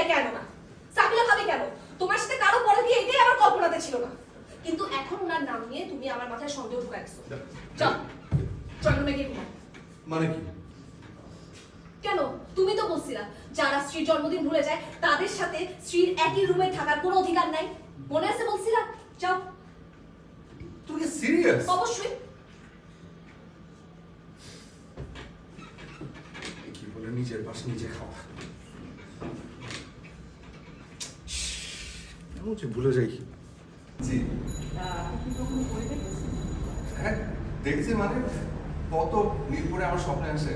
বিদায় কেন না? সাবিলা ভাবে কেন? তোমার সাথে কারও পরে দিয়ে এটাই আমার কল্পনাতে ছিল না। কিন্তু এখন ওনার নাম নিয়ে তুমি আমার মাথায় সন্দেহ ঢুকাই দিছো। চল চন্দ্রমে গিয়ে মানে কি? কেন? তুমি তো বলছিলা যারা স্ত্রীর জন্মদিন ভুলে যায় তাদের সাথে স্ত্রীর একই রুমে থাকার কোনো অধিকার নাই। মনে আছে বলছিলা? যাও। তুমি সিরিয়াস অবশ্যই। কি বলে নিজের পাশে নিজে খাওয়া। যে ভুলে যাই। জি। হ্যাঁ দেখছি মানে কত নীলপুরে আমার স্বপ্নে আসে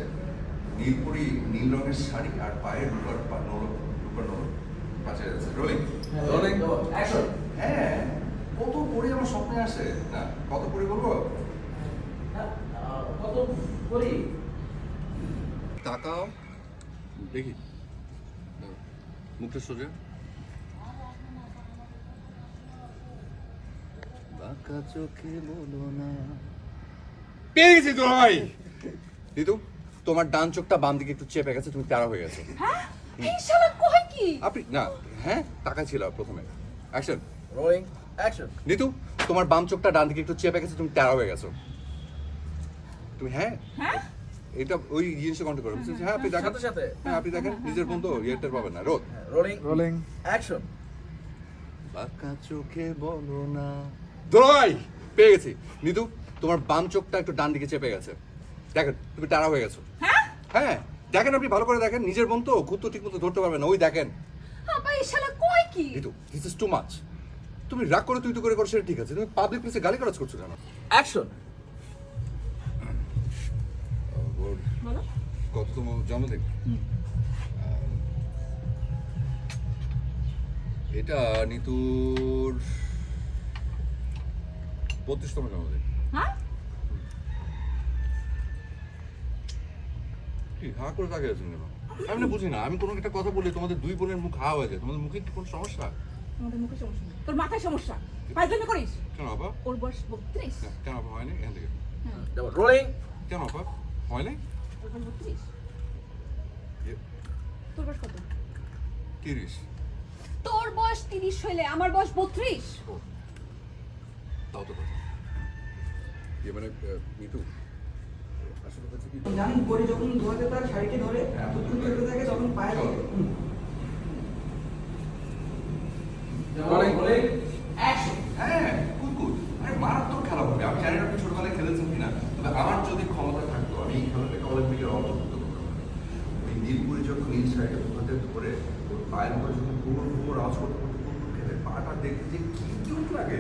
নীলপুরি নীল রঙের শাড়ি আর পায়ে রূপার পা নরম রূপার নরম পাশে যাচ্ছে রোলিং রোলিং হ্যাঁ কত পরি আমার স্বপ্নে আসে না কত পরি বলব? কত করি তাকাও দেখি। মুখটা সোজা। বাঁকা চোখে বলো না। পেয়ে গেছি তো ভাই। দিদু তোমার ডান চোখটা বাম দিকে একটু চেপে গেছে তুমি তেরা হয়ে গেছো। হ্যাঁ? এই শালা কয় কি? আপনি না হ্যাঁ তাকাই ছিল প্রথমে। অ্যাকশন রোলিং অ্যাকশন নিতু তোমার বাম চোখটা ডান দিকে একটু চেপে গেছে তুমি তেরা হয়ে গেছো। তুমি হ্যাঁ? হ্যাঁ? এটা ওই জিনিসটা কন্ট্রোল করো? হ্যাঁ আপনি দেখেন। সাথে। হ্যাঁ আপনি দেখেন। নিজের ফোন তো ইয়েটার পাবেন না। রোদ। রোলিং রোলিং অ্যাকশন বাঁকা চোখে বলো না। দোলাই! পেয়ে গেছি। নিতু তোমার বাম চোখটা একটু ডান দিকে চেপে গেছে। দেখেন তুমি টানা হয়ে গেছো। হ্যাঁ? হ্যাঁ দেখেন আপনি ভালো করে দেখেন নিজের বোন তো খুব তো ঠিক মতো ধরতে পারবেন না ওই দেখেন। আপা এই শালা কয় কি? Nitu this is too much তুমি রাগ করে তুই তো করে করো সেটা ঠিক আছে। তুমি পাবলিক প্লেসে গালি করাজ করছ কেন? অ্যাকশন বলো। কততম জন্মদিন এটা নিতুর বত্রিশতম জন্মদিন হ্যাঁ? কি হা করে তাকিয়ে আছেন কেন? আমি না বুঝি না আমি কোনো একটা কথা বলি তোমাদের দুই বোনের মুখ হা হয়ে যায় তোমাদের মুখে কি কোনো সমস্যা? আমাদের মুখে সমস্যা নেই। তোর মাথায় সমস্যা? পাইজন্য করিস? কেন আপা? ওর বয়স বত্রিশ। কেন আপা হয়নি? এখান থেকে। রোলিং কেন আপা? হয় নাই ওর বয়স বত্রিশ। তোর বয়স কত? তিরিশ। তোর বয়স তিরিশ হইলে আমার বয়স বত্রিশ। ও। তাও তো কথা। ইয়ে মানে আহ, আসলে হচ্ছে কি জানেন পরে যখন ধোয়াতে তার শাড়িকে ধরে হ্যাঁ। দুধ চলতে থাকে তখন পায়ে চলো। লাগে। হুম। রোলিং রোলিং অ্যাকশন হ্যাঁ কুকুর আরে মারাত্মক খেলা হবে। আমি জানি না আপনি ছোটবেলায় খেলেছেন কিনা তবে আমার যদি ক্ষমতা থাকতো আমি এই খেলাটাকে অলিম্পিকের অন্তর্ভুক্ত করতাম। ওই নীলপুরি যখন নীল শাড়িটা ধোয়াতে ধরে ওর পায়ের উপরে যখন কুমোর কুমোর আওয়াজ করতে করতে কুকুর খেলে পাটা দেখতে যে কি কিউট লাগে।